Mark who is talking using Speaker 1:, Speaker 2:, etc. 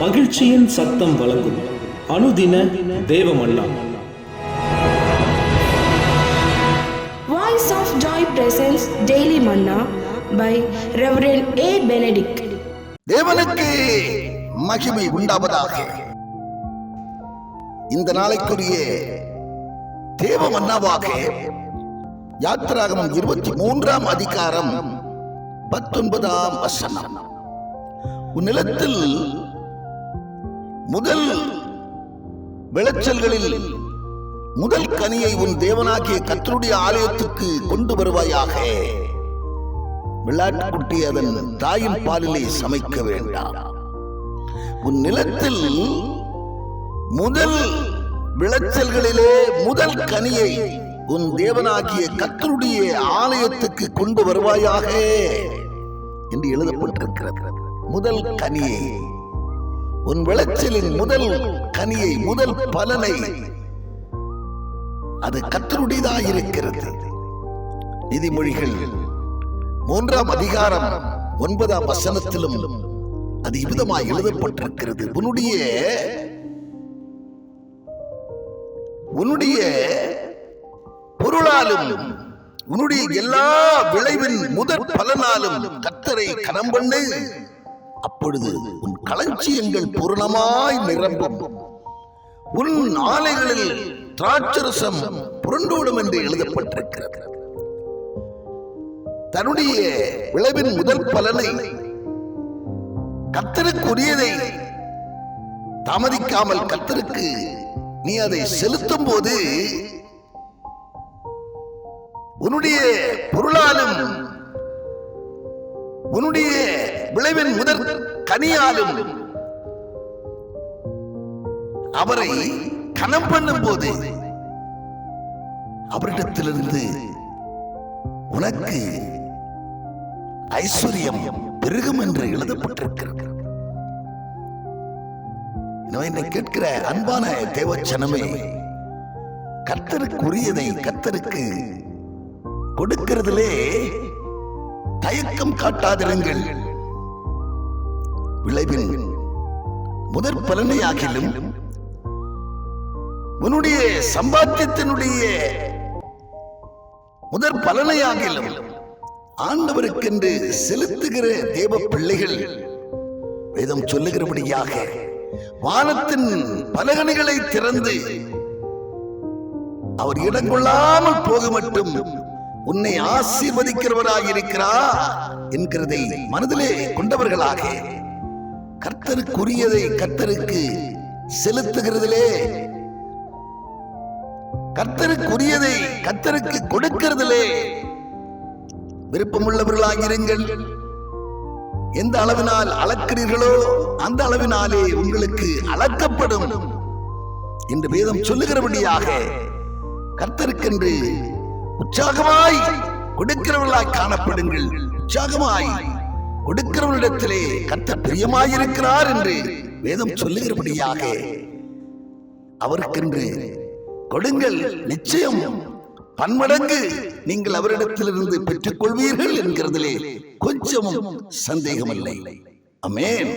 Speaker 1: மகிழ்ச்சியின் சத்தம் வழங்கும் அனுதின தேவமல்லா
Speaker 2: Voice of Joy presents Daily Manna by Reverend A. Benedict.
Speaker 3: தேவனுக்கு மகிமை உண்டாவதாக இந்த நாளைக்குரிய தேவ மன்னாவாக யாத்திராகமம் இருபத்தி மூன்றாம் அதிகாரம் பத்தொன்பதாம் வசனம் உன் நிலத்தில் முதல் விளைச்சல்களில் முதல் கனியை உன் தேவனாகிய கத்தருடைய ஆலயத்துக்கு கொண்டு வருவாயாக. விளாட்டுக்குட்டி அதன் தாயின் பாலிலே சமைக்க வேண்டாம். உன் நிலத்தில் முதல் விளைச்சல்களிலே முதல் கனியை உன் தேவனாகிய கத்தருடைய ஆலயத்துக்கு கொண்டு வருவாயாக. என்று எழுதப்பட்டிருக்கிறது. முதல் கனியை உன் விளைச்சலின் முதல் கனியை முதல் பலனை. அது கர்த்தருடையதாக இருக்கிறது. நீதிமொழிகள் மூன்றாம் அதிகாரம் ஒன்பதாம் வசனத்திலும் அது இவ்விதமாய் எழுதப்பட்டிருக்கிறது. உன்னுடைய உன்னுடைய பொருளாலும் உன்னுடைய எல்லா விளைவின் முதற் பலனாலும் கத்தரை கனம் பண்ணு அப்பொழுது களஞ்சியங்கள் பூர்ணமாய் நிரம்பும். உன் ஆலைகளில் திராட்சரசம் புரண்டோடும் என்று எழுதப்பட்டிருக்கிறது. தன்னுடைய விளைவின் முதல் பலனை கத்தருக்குரியதை தாமதிக்காமல் கத்தருக்கு நீ அதை செலுத்தும் போது உன்னுடைய பொருளாலும் உன்னுடைய விளைவின் முதற் கனியாலும் அவரை கனம் பண்ணும் போது அவரிடத்திலிருந்து உனக்கு ஐஸ்வர்யம் பெருகும் என்று எழுதப்பட்டிருக்கிறது. என்னை கேட்கிற அன்பான தேவச்சனமே கத்தருக்குரியதை கத்தருக்கு கொடுக்கிறதிலே தயக்கம் காட்டாதிருங்கள். விளைவின் முதற் பலனையாகிலும் உன்னுடைய சம்பாத்தியத்தினுடைய முதற் பலனையாகிலும் ஆண்டவருக்கென்று செலுத்துகிற தேவ பிள்ளைகள் வேதம் சொல்லுகிறபடியாக வானத்தின் பலகணிகளை திறந்து அவர் இடம் கொள்ளாமல் போக மட்டும் உன்னை ஆசீர்வதிக்கிறவராக இருக்கிறார் என்கிறதை மனதிலே கொண்டவர்களாக கர்த்தருக்குரியதை கர்த்தருக்கு செலுத்துகிறதிலே கர்த்தருக்குரியதை கர்த்தருக்கு கொடுக்கிறதிலே விருப்பமுள்ளவர்களாக இருங்கள் எந்த அளவினால் அளக்கிறீர்களோ அந்த அளவினாலே உங்களுக்கு அளக்கப்படும் என்று வேதம் சொல்லுகிறபடியாக கர்த்தருக்கென்று உற்சாகமாய் கொடுக்கிறவர்களாய் காணப்படுங்கள். உற்சாகமாய் கொடுக்கிறவர்களிடத்திலே கர்த்தர் பிரியமாயிருக்கிறார் என்று வேதம் சொல்லுகிறபடியாக அவருக்கென்று கொடுங்கள் நிச்சயம் பன்மடங்கு நீங்கள் அவரிடத்திலிருந்து பெற்றுக் கொள்வீர்கள் என்கிறதிலே கொஞ்சமும் சந்தேகமில்லை. அமேன்